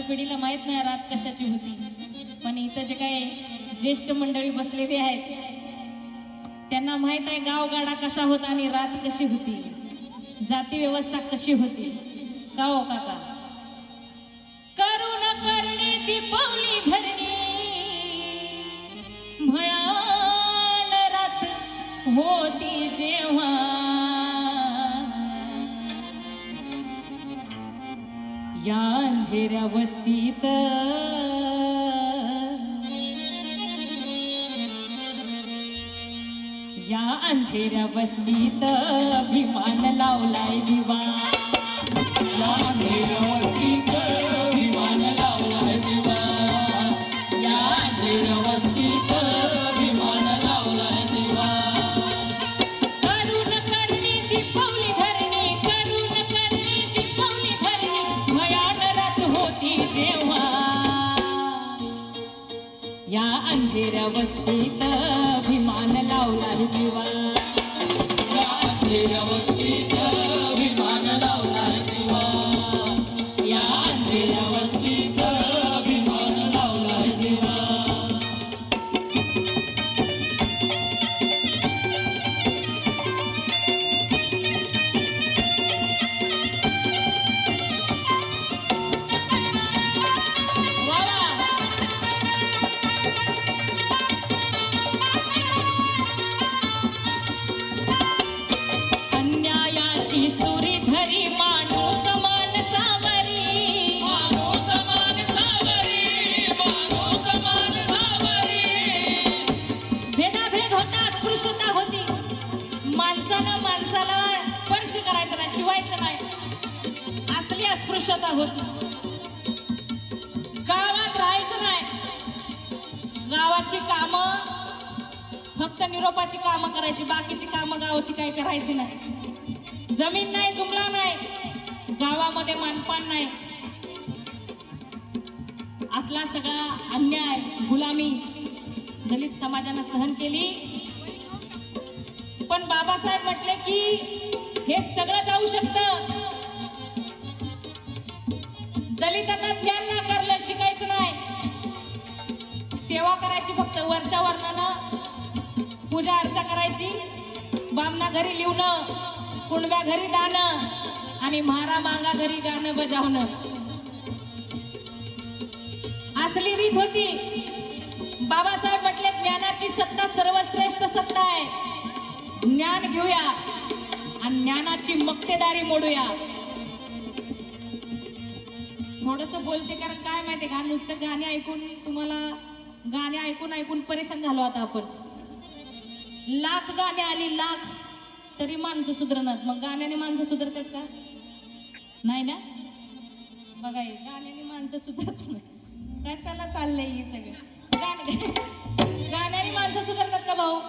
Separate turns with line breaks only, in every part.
आताच्या पिढीला माहीत नाही रात कशाची होती. पण इथं जे काही ज्येष्ठ मंडळी बसलेली आहेत त्यांना माहीत आहे गावगाडा कसा होता आणि रात कशी होती. जाती व्यवस्था कशी होती. का हो काका? करुण करणे दीपवली अंधेऱ्या वस्तीत या अंधेऱ्या वस्तीत अभिमान लावलाय दिवा. या अंधेऱ्या वस्तीत वस्ती अस्पृश्यता होती. गावात राहायचं नाही. गावाची कामं फक्त निरोपाची कामं करायची बाकीची कामं गावाची काही करायची नाही. जमीन नाही जुमला नाही गावामध्ये मानपान नाही. असला सगळा अन्याय गुलामी दलित समाजानं सहन केली. पण बाबासाहेब म्हटले की हे सगळं जाऊ शकतं. दलितांना ज्ञान नाकारलं शिकायचं नाही. सेवा करायची फक्त वरच्या वर्णानं पूजा अर्चा करायची बामना घरी लिहणं कुंडव्या घरी गाणं आणि म्हारा मांगा घरी गाणं बजावणं. असली रीत होती. बाबासाहेब म्हटले ज्ञानाची सत्ता सर्वश्रेष्ठ सत्ता आहे. ज्ञान घेऊया आणि ज्ञानाची मक्तेदारी मोडूया. थोडस बोलते कारण काय माहितीये का? नुसतं गाणे ऐकून तुम्हाला गाणे ऐकून ऐकून परेशान झालो आता आपण. लाख गाणे आली लाख. तरी माणसं सुधरणार. मग गाण्याने माणसं सुधरतात का? नाही ना? बघा गाण्याने माणसं सुधरत नाही कशाला चाललंय हे सगळं? गाणे गाण्याने माणसं सुधरतात का भाऊ?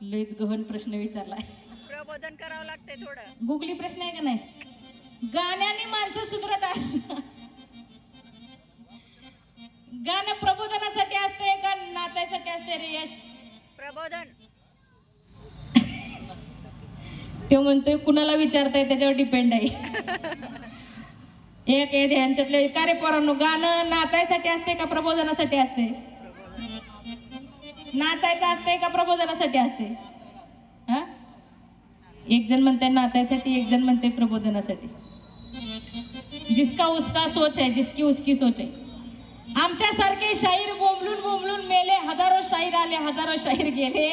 लयच गहन प्रश्न विचारलाय.
प्रबोधन करावं लागतंय थोडं.
गुगली प्रश्न आहे का नाही? गाण्याने माणसं सुधरत गाणं प्रबोधनासाठी असते का नाचायसाठी असते रे यश?
प्रबोधन.
ते म्हणतोय कुणाला विचारताय त्याच्यावर डिपेंड आहे. एक आहे ध्यानच्यातले का रे पोरांनो गाणं नाचायसाठी असते का प्रबोधनासाठी असते? नाचायचं असते का प्रबोधनासाठी असते हा? एक जण म्हणते नाचायसाठी. एक जण म्हणते प्रबोधनासाठी. जिसका उसका सोच आहे जिसकी उसकी सोच आहे. आमच्यासारखे शाहीर बोंबलून बोंबलून मेले हजारो शाहीर आले हजारो शाहीर गेले.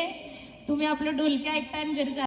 तुम्ही आपलं ढोलकी ऐकता आणि